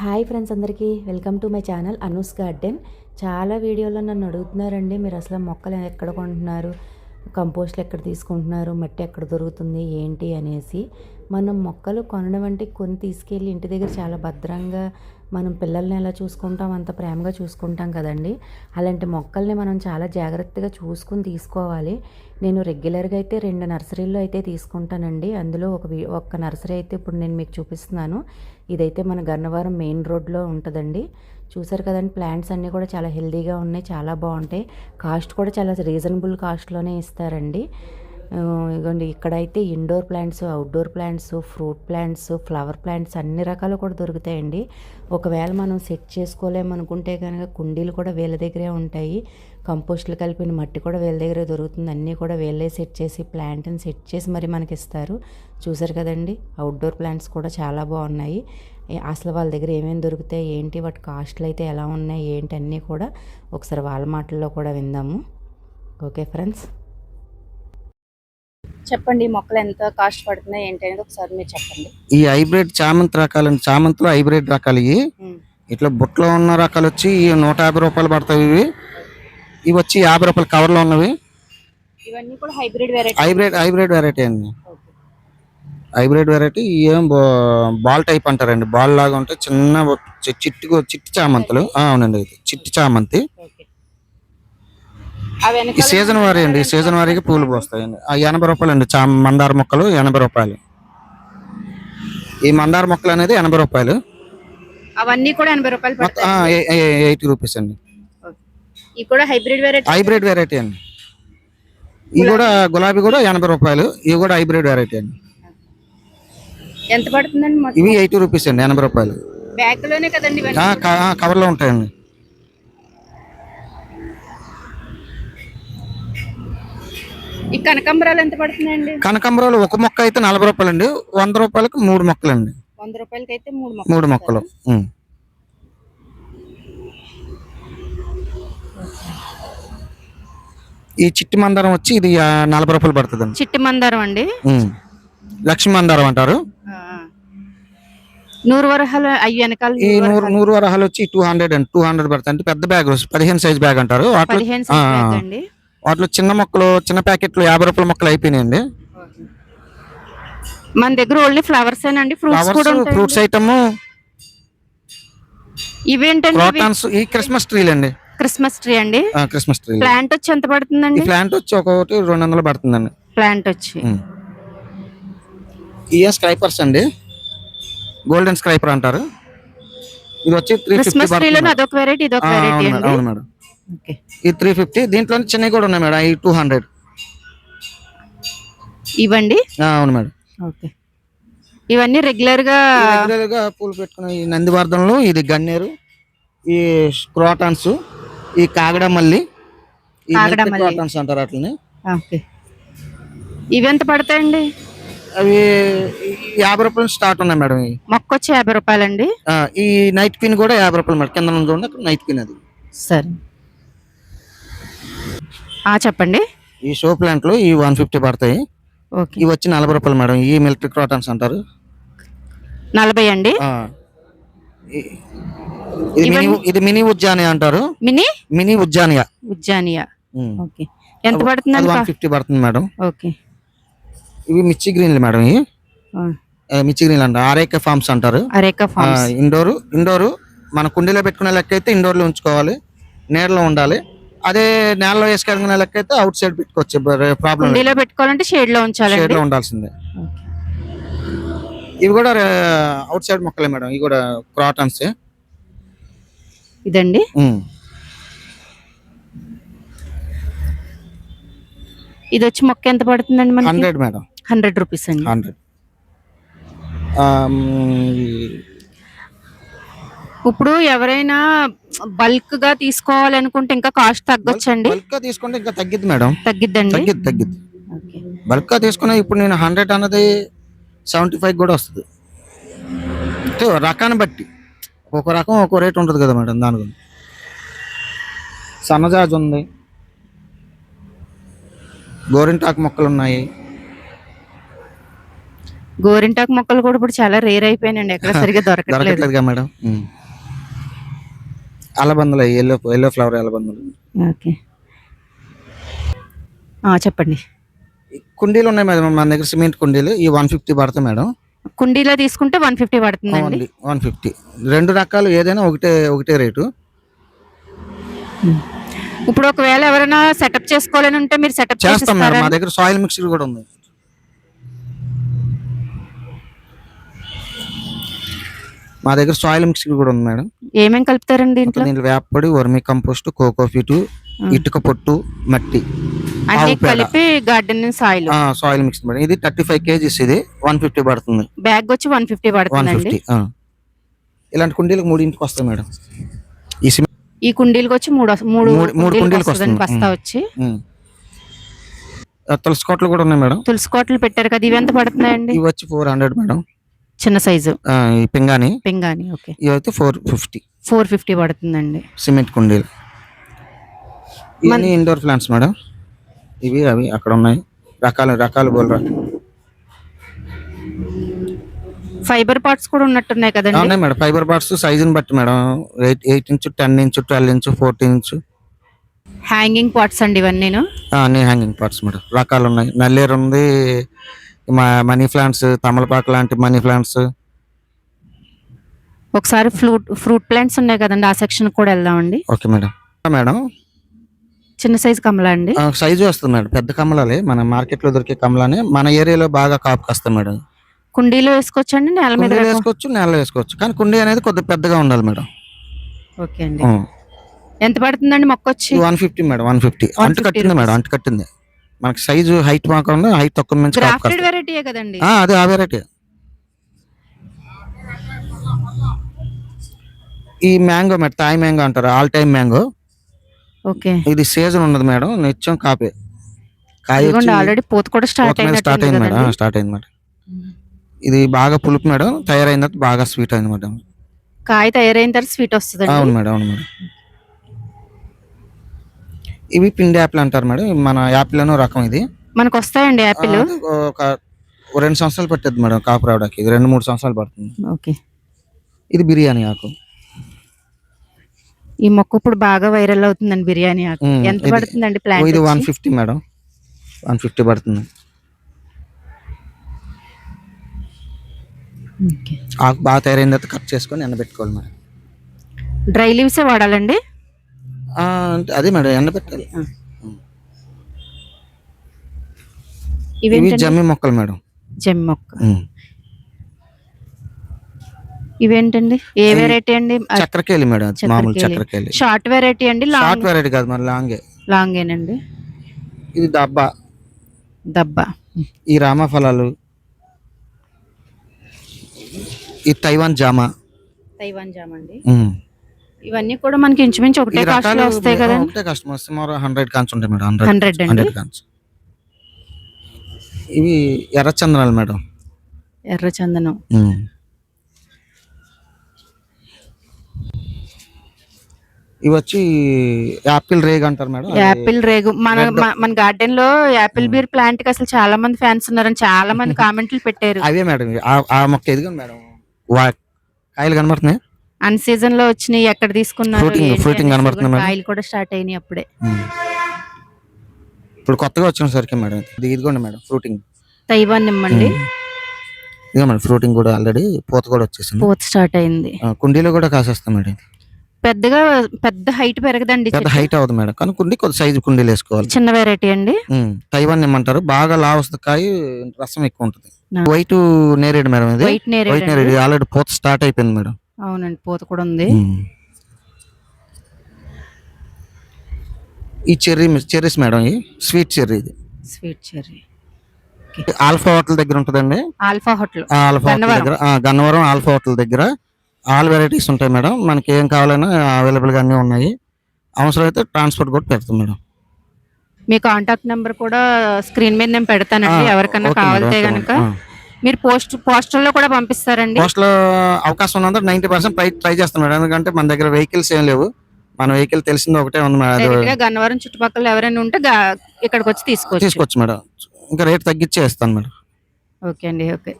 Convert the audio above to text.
Hi friends అందరికీ. Welcome to my channel Anu's garden. చాలా వీడియోలో నన్ను అడుగుతున్నారండి మీరు అసలు మొక్కలు ఎక్కడ కొంటున్నారు కంపోస్ట్లు ఎక్కడ తీసుకుంటున్నారు మట్టి ఎక్కడ దొరుకుతుంది ఏంటి అనేసి. మనం మొక్కలు కొనడం అంటే కొని తీసుకెళ్ళి ఇంటి దగ్గర చాలా భద్రంగా మనం పిల్లల్ని ఎలా చూసుకుంటాం అంత ప్రేమగా చూసుకుంటాం కదండి. అలాంటి మొక్కల్ని మనం చాలా జాగ్రత్తగా చూసుకుని తీసుకోవాలి. నేను రెగ్యులర్గా అయితే రెండు నర్సరీల్లో అయితే తీసుకుంటానండి. అందులో ఒక ఒక్క నర్సరీ అయితే ఇప్పుడు నేను మీకు చూపిస్తున్నాను. ఇదైతే మన గన్నవరం మెయిన్ రోడ్లో ఉంటుందండి. చూసారు కదండి ప్లాంట్స్ అన్నీ కూడా చాలా హెల్దీగా ఉన్నాయి చాలా బాగుంటాయి. కాస్ట్ కూడా చాలా రీజనబుల్ కాస్ట్లోనే ఇస్తారండి. ఇగోండి ఇక్కడైతే indoor plants outdoor plants fruit plants flower plants అన్ని రకాలు కూడా దొరుకుతాయండి. ఒకవేళ మనం సెట్ చేసుకోలేమనుకుంటే కనుక కుండీలు కూడా వీళ్ళ దగ్గరే ఉంటాయి. కంపోస్ట్లు కలిపిన మట్టి కూడా వీళ్ళ దగ్గరే దొరుకుతుంది. అన్నీ కూడా వీళ్ళే సెట్ చేసి ప్లాంట్ని సెట్ చేసి మరి మనకి ఇస్తారు. చూసారు కదండి అవుట్డోర్ ప్లాంట్స్ కూడా చాలా బాగున్నాయి. అసలు వాళ్ళ దగ్గర ఏమేమి దొరుకుతాయి ఏంటి వాటి కాస్ట్లు అయితే ఎలా ఉన్నాయి ఏంటి అన్నీ కూడా ఒకసారి వాళ్ళ మాటల్లో కూడా విందాము. ఓకే ఫ్రెండ్స్ చెప్పండి మొక్కలు ఎంత కాస్ట్ పడుతున్నాయి ఏంటి అనేది ఒకసారి మీరు చెప్పండి. ఈ హైబ్రిడ్ చామంతి రకాలండి చామంతిలో హైబ్రిడ్ రకాలు ఇవి. ఇట్లా బుట్టలో ఉన్న రకాలు వచ్చి నూట యాభై రూపాయలు పడతాయి ఇవి. ఇవి వచ్చి యాభై రూపాయలు కవర్లో ఉన్నవి. ఇవన్నీ కూడా hybrid variety hybrid hybrid variety అండి. హైబ్రిడ్ వెరైటీ ఏం బాల్ టైప్ అంటారండి. బాల్ లాగా ఉంటే చిన్న చిట్టు చిట్టి చామంతులు. అవునండి ఇది చిట్టి చామంతి. ఈ సీజన్ వారీ అండి సీజన్ వారీకి పూలు పోస్తాయండి ఆ ఎనభై రూపాయలు అండి చా మందార మొక్కలు ఎనభై రూపాయలు. ఈ మందార మొక్కలు అనేది ఎనభై రూపాయలు. అవన్నీ కూడా ఎనభై రూపాయలు ఎయిటీ రూపీస్ అండి. కూడా హైబ్రిడ్ వెరైటీ హైబ్రిడ్ వెరైటీ అండి. ఇవి కూడా గులాబీ కూడా ఎనభై రూపాయలు ఇవి కూడా హైబ్రిడ్ వెరైటీ అండి. ఎంత పడుతుందండి ఇవి ఎయిటీ రూపీస్ అండి ఎనభై రూపాయలు. బ్యాగ్లోనే కదండి కవర్లో ఉంటాయండి. ఈ కనకాంబరాలు ఎంత పడుతున్నాయండి? కనకాంబరాలు ఒక మొక్క అయితే నలభై రూపాయలు అండి వంద రూపాయలకు మూడు మొక్కలు అండి వంద రూపాయలకి అయితే మూడు మొక్కలు మూడు మొక్కలు. ఈ చిట్టి మందారం వచ్చి ఇది నలభై రూపాయలు పడుతుందండి. చిట్టి మందారం అండి. లక్ష్మీ మందారం అంటారు. నూరు వరహాలు అవి వెనకాల ఈ నూరు నూరు వరహాలు. వచ్చి టూ హండ్రెడ్ అండి టూ హండ్రెడ్ పడుతుంది. అంటే పెద్ద బ్యాగ్ పదిహేను సైజ్ బ్యాగ్ అంటారు. పదిహేను వాటిలో చిన్న మొక్కలు చిన్న ప్యాకెట్లు యాభై రూపాయల మొక్కలు అయిపోయినాయండి. మన దగ్గర ఓన్లీ ఫ్లవర్స్ అండి ఫ్రూట్స్ కూడా ఫ్రూట్స్ ఐటమ్ ఇవేంటండి ఈ క్రిస్మస్ ట్రీలు అండి క్రిస్మస్ ట్రీ అండి? క్రిస్మస్ ట్రీ ప్లాంట్ వచ్చి ఎంత పడుతుందండి? ప్లాంట్ వచ్చి ఒక్కొక్కటి రెండు వందలు పడుతుందండి. ప్లాంట్ వచ్చి. ఉం. ఇయే స్క్రైపర్స్ అండి. గోల్డెన్ స్క్రైపర్ అంటారు. ఇది వచ్చి త్రీ ఫిఫ్టీ క్రిస్మస్ ట్రీలో అదొక వెరైటీ ఇదొక వెరైటీ అవును మేడం. ఈ త్రీ ఫిఫ్టీ దీంట్లో చిన్నవి కూడా ఉన్నాయి మేడం ఈ టూ హండ్రెడ్ ఇవ్వండి? అవును మేడం. ఓకే. ఇవన్నీ రెగ్యులర్గా రెగ్యులర్గా పూలు పెట్టుకున్న ఈ నందివర్ధనలు ఇది గన్నేరు ఈ క్రోటాన్స్ ఈ కాగడ మల్లి ఈ కాగడమల్లి. క్రోటాన్స్ అంటారు అట్లని. ఓకే. ఇవి ఎంత పడతాయండి? అవి ఈ యాభై రూపాయలు స్టార్ట్ ఉన్నాయి మేడం ఇవి. మొక్క వచ్చి యాభై రూపాయలండి. ఆ, ఈ నైట్ పిన్ కూడా యాభై రూపాయలు మేడం. కింద చూడండి అక్కడ నైట్ పిన్ అది. సరే. చెప్పండి. ఈ షో ప్లాంట్లు ఈ వన్ ఫిఫ్టీ పడతాయి. ఓకే. ఇవి వచ్చి నలభై రూపాయలు మేడం. ఈ మిలిటరీ క్రోటాన్స్ అంటారు. నలభై అండి? ఇది మినీ ఇది మినీ ఉజ్జాని అంటారు. మినీ? మినీ ఉజ్జానియా. ఉజ్జానియా. ఓకే. ఎంత అది పడుతుందండి వన్ ఫిఫ్టీ పడుతుంది మేడం. ఓకే. ఇవి మిర్చి గ్రీన్లు మేడం ఇవి. మిర్చి గ్రీన్లు అంటారు. ఆరేక ఫార్మ్స్ అంటారు. Areca palms. ఇండోర్ ఇండోర్ మన కుండీలో పెట్టుకునే లెక్క అయితే ఇండోర్లో ఉంచుకోవాలి. నీడలో ఉండాలి. అదే నేలలో వేసుకెళ్ళిన లెక్క అయితే అవుట్ సైడ్ పెట్టుకోవచ్చు ప్రాబ్లం కుండీలో పెట్టుకోవాలంటే షేడ్లో ఉంచాలండి? షేడ్లో ఉండాల్సిందే. ఇవి కూడా అవుట్ సైడ్ మొక్కలే మేడం. ఇవి కూడా క్రాటన్స్ ఇదండి? ఇది వచ్చి మొక్క ఎంత పడుతుందండి మనకి? Hundred madam. హండ్రెడ్ రూపీస్ అండి. హండ్రెడ్. ఇప్పుడు ఎవరైనా బల్క్గా తీసుకోవాలనుకుంటే ఇంకా కాస్ట్ తగ్గొచ్చండి. బల్క్గా తీసుకుంటే ఇంకా తగ్గిద్ది మేడం. తగ్గిద్దండి? తగ్గిద్ది తగ్గిద్ది. బల్క్గా తీసుకునే ఇప్పుడు నేను హండ్రెడ్ అన్నది సెవెంటీ ఫైవ్ కూడా వస్తుంది. రకాన్ని బట్టి. ఒక్కొక్క రకం ఒక్కో రేట్ ఉంటుంది కదా మేడం దాని గురించి. సన్నజాజి ఉంది. గోరింటాకు మొక్కలు ఉన్నాయి. గోరింటాకు మొక్కలు కూడా ఇప్పుడు చాలా రేర్ అయిపోయినాయండి. ఎక్కడ సరిగా దొరకట్లేదు. మేడం. అలబందులు ఎల్లో ఎల్లో ఫ్లవర్ అలబందులు. ఓకే. చెప్పండి. కుండీలు ఉన్నాయి మేడం మన దగ్గర సిమెంట్ కుండీలు ఈ వన్ ఫిఫ్టీ పడతాయి మేడం. కుండీలో తీసుకుంటే వన్ ఫిఫ్టీ పడుతుందండి. ఓన్లీ వన్ ఫిఫ్టీ రెండు రకాలు ఏదైనా ఒకటే ఒకటే రేటు. ఇప్పుడు ఒకవేళ ఎవరైనా సెటప్ చేసుకోవాలని ఉంటే మీరు సెటప్ చేస్తాం మేడం మా దగ్గర సాయిల్ మిక్సర్ కూడా ఉంది. మా దగ్గర సాయిల్ మిక్సర్ కూడా ఉంది మేడం. ఏమేం కలుపుతారండి దీంట్లో దీంట్లో వేపపొడి వర్మి కంపోస్ట్ కోకోఫిట్ ఇటుక పొట్టు మట్టి. అన్ని. కలిపి garden soil soil mix madam. ఇది థర్టీ ఫైవ్ కేజీస్ ఇది. వన్ ఫిఫ్టీ పడుతుంది. బ్యాగ్ వచ్చి వన్ ఫిఫ్టీ ఫిఫ్టీ ఇలాంటి కుండీలకు మూడింటికి వస్తాయి మేడం. ఈ ఈ కుండీలకు వచ్చి మూడు మూడు మూడు- మూడు కుండీలకు వస్తుంది. బస్తా. వచ్చి. తులసి కోట్లు కూడా ఉన్నాయి మేడం. తులసి కోటలు పెట్టారు కదా ఇవి ఎంత పడుతున్నాయండి? ఇవి వచ్చి ఫోర్ హండ్రెడ్ మేడం. చిన్న సైజు? ఈ పింగాని పింగాని ఓకే. ఇవి అయితే ఫోర్ ఫిఫ్టీ. ఫోర్ ఫిఫ్టీ పడుతుందండి. సిమెంట్ కుండీలు. ఇవన్నీ ఇండోర్ ప్లాంట్స్ మేడం. ఇవి అవి అక్కడ ఉన్నాయి. రకాల రకాల బోల్ ఫైబర్ పార్ట్స్ కూడా ఉన్నట్టున్నాయి కదండి? ఉన్నాయి మేడం. ఫైబర్ బార్డ్స్ సైజుని బట్టి madam. Eight eight inch ten inch twelve inch fourteen inch hanging parts అండి ఇవన్నీను? అన్ని హ్యాంగింగ్ పార్ట్స్ మేడం. రకాలు ఉన్నాయి. నల్లేరు ఉంది మనీ ప్లాంట్స్ తమలపాకు లాంటి మనీ ప్లాంట్స్. ఒకసారి ఫ్రూట్ ఫ్రూట్ ప్లాంట్స్ ఉన్నాయి కదండి ఆ సెక్షన్ కూడా వెళ్దామండి. Okay madam. మేడం? చిన్న సైజు కమలా అండి. సైజు వస్తుంది మేడం పెద్ద కమలాలే. మన మార్కెట్లో దొరికే కమలానే మన ఏరియాలో బాగా కాపు కాస్తాయి మేడం. కుండీలో వేసుకోవచ్చండి నేల మీద? వేసుకోవచ్చు నేలలో వేసుకోవచ్చు. కానీ కుండీ అనేది కొద్దిగా పెద్దగా ఉండాలి మేడం. ఓకే అండి. ఎంత పడుతుందండి మొక్క వచ్చి one fifty madam one fifty. అంటు 150 కట్టింది మేడం అంటు కట్టింది. మనకి సైజు హైట్ మాకుండా హైట్ తక్కువ నుంచి కాపు గ్రాఫ్టెడ్. వెరైటీయే కదండి? ఆ, అదే ఆ వెరైటీ ఈ మ్యాంగో మేడం తాయి మ్యాంగో అంటారు. All time mango. ఓకే. ఇది సీజన్ ఉన్నది మేడం. నిత్యం కాపే. కాయ ఆల్రెడీ పూత కూడా స్టార్ట్ స్టార్ట్ అయినట్టుంది అయింది మేడం. స్టార్ట్ అయింది మేడం. ఇది బాగా పులుపు మేడం. తయారైన తర్వాత బాగా స్వీట్ అయింది మేడం. కాయ తయారైన తర్వాత స్వీట్ వస్తుందండి. అవును మేడం అవును మేడం. ఇవి పిండి యాపిల్ అంటారు మేడం. ఇవి మన యాపిల్ అనో రకం ఇది. మనకు వస్తాయండి యాపిల్. ఆ, ఒక రెండు సంవత్సరాలు పట్టేది మేడం కాపు రావడానికి. ఇది రెండు మూడు సంవత్సరాలు పడుతుంది. ఓకే. ఇది బిర్యానీ ఆకు. ఈ మొక్క ఇప్పుడు బాగా వైరల్ అవుతుందండి బిర్యానీ ఆకు. ఎంత ఇది- పడుతుందండి ఓ, ప్లాంట్ ఇది one fifty madam. One fifty పడుతుంది. ఆకు బాగా తయారైన తర్వాత కట్ చేసుకొని ఎండబెట్టుకోవాలి మేడం. డ్రై లీవ్సే వాడాలండి? అంటే అదే మేడం ఎండబెట్టాలి ఇవి ఇవేంటండి? జమ్మి మొక్కలు మేడం. జెమ్ మొక్క. ఇవేంటండి? ఏ వెరైటీ అండి? చక్రకేళి మేడం మామూలు చక్రకేళి షార్ట్ వెరైటీ అండి? షార్ట్ వెరైటీ కాదు మరి లాంగే. లాంగ్ ఏనండి ఇది దబ్బా. దబ్బా. ఈ రామఫలాలు. ఈ తైవాన్ జామ. తైవాన్ జామ్ అండి. ఇవన్నీ కూడా మనకి ఇంచుమించు ఒకటే కాస్ట్లో వస్తాయి ఆ, కదండి. ఒకటే కస్టమర్ సుమారు హండ్రెడ్ కాన్స్ ఉంటాయి మేడం. హండ్రెడ్ హండ్రెడ్ కాన్స్ ఇవి ఎర్రచందనాలు మేడం. ఎర్ర చందనం. ఇవి వచ్చి యాపిల్ రేగ్ అంటారు మేడం. యాపిల్ రేగు. మన మన గార్డెన్లో యాపిల్ బీర్ ప్లాంట్కి అసలు చాలా మంది ఫ్యాన్స్ ఉన్నారని చాలా మంది కామెంట్లు పెట్టారు. అవే మేడం. ఆ- మొక్క ఎదిగండి మేడం. కాయలు కనబడుతున్నాయి? అన్ సీజన్లో వచ్చినాయి ఎక్కడ తీసుకున్నారు fruiting అనేసి కనబడుతుంది మేడం. కాయలు కూడా స్టార్ట్ అయినాయి అప్పుడే. ఇప్పుడు కొత్తగా వచ్చిన సరికి మేడం ఇది. ఇదిగోండి మేడం ఫ్రూటింగ్. తైవాన్ నిమ్మండి ఇదిగో మేడం ఫ్రూటింగ్ కూడా ఆల్రెడీ పూత కూడా వచ్చేసింది. పూత స్టార్ట్ అయింది. ఆ, కుండీలో కూడా కాసేస్తాం మేడం. ఇది. పెద్దగా పెద్ద హైట్ పెరగదండి పెద్ద చెట్టు. హైట్ అవ్వదు మేడం. కానీ కుండీ కొద్ది సైజు కుండీలు వేసుకోవాలి. చిన్న వెరైటీ అండి. ఉమ్, తైవాన్ ఏమంటారు బాగా లా వస్తుంది కాయ రసం ఎక్కువ ఉంటుంది. నా- వైట్ నేరేడు మేడం ఇది. వైట్ నేరేడు వైట్ నేరేడు. ఆల్రెడీ పూత స్టార్ట్ అయిపోయింది మేడం. అవునండి పూత కూడా ఉంది. ఈ చెర్రీ చెర్రీస్ మేడం ఈ స్వీట్ చెర్రీ ఇది. Sweet cherry. ఆల్ఫా హోటల్ దగ్గర ఉంటుందండి? Alpha hotel. Alpha hotel. దగ్గర. గన్నవరం ఆల్ఫా హోటల్ దగ్గర. ఆల్ వెరైటీస్ ఉంటాయి మేడం. మనకి ఏం కావాలన్నా అవైలబుల్గా అన్నీ ఉన్నాయి. అవసరం అయితే ట్రాన్స్పోర్ట్ కూడా పెడతాం మేడం. మీ కాంటాక్ట్ నెంబర్ కూడా స్క్రీన్ మీద నేను పెడతానండి. ఓకే కావాలితే మేడం. మీరు పోస్ట్ పోస్టర్లో కూడా పంపిస్తారండి. పోస్ట్లో అవకాశం ఉన్నంత నైన్టీ పర్సెంట్ ట్రై ట్రై చేస్తాం మేడం ఎందుకంటే మన దగ్గర వెహికల్స్ ఏం లేవు. మన వెహికల్ తెలిసింది ఒకటే ఉంది మేడం. గన్నవరం చుట్టుపక్కల ఎవరైనా ఉంటే ఇక్కడికి వచ్చి తీసుకోవచ్చు తీసుకోవచ్చు మేడం. ఇంకా రేట్ తగ్గించే ఇస్తాను మేడం. ఓకే అండి ఓకే.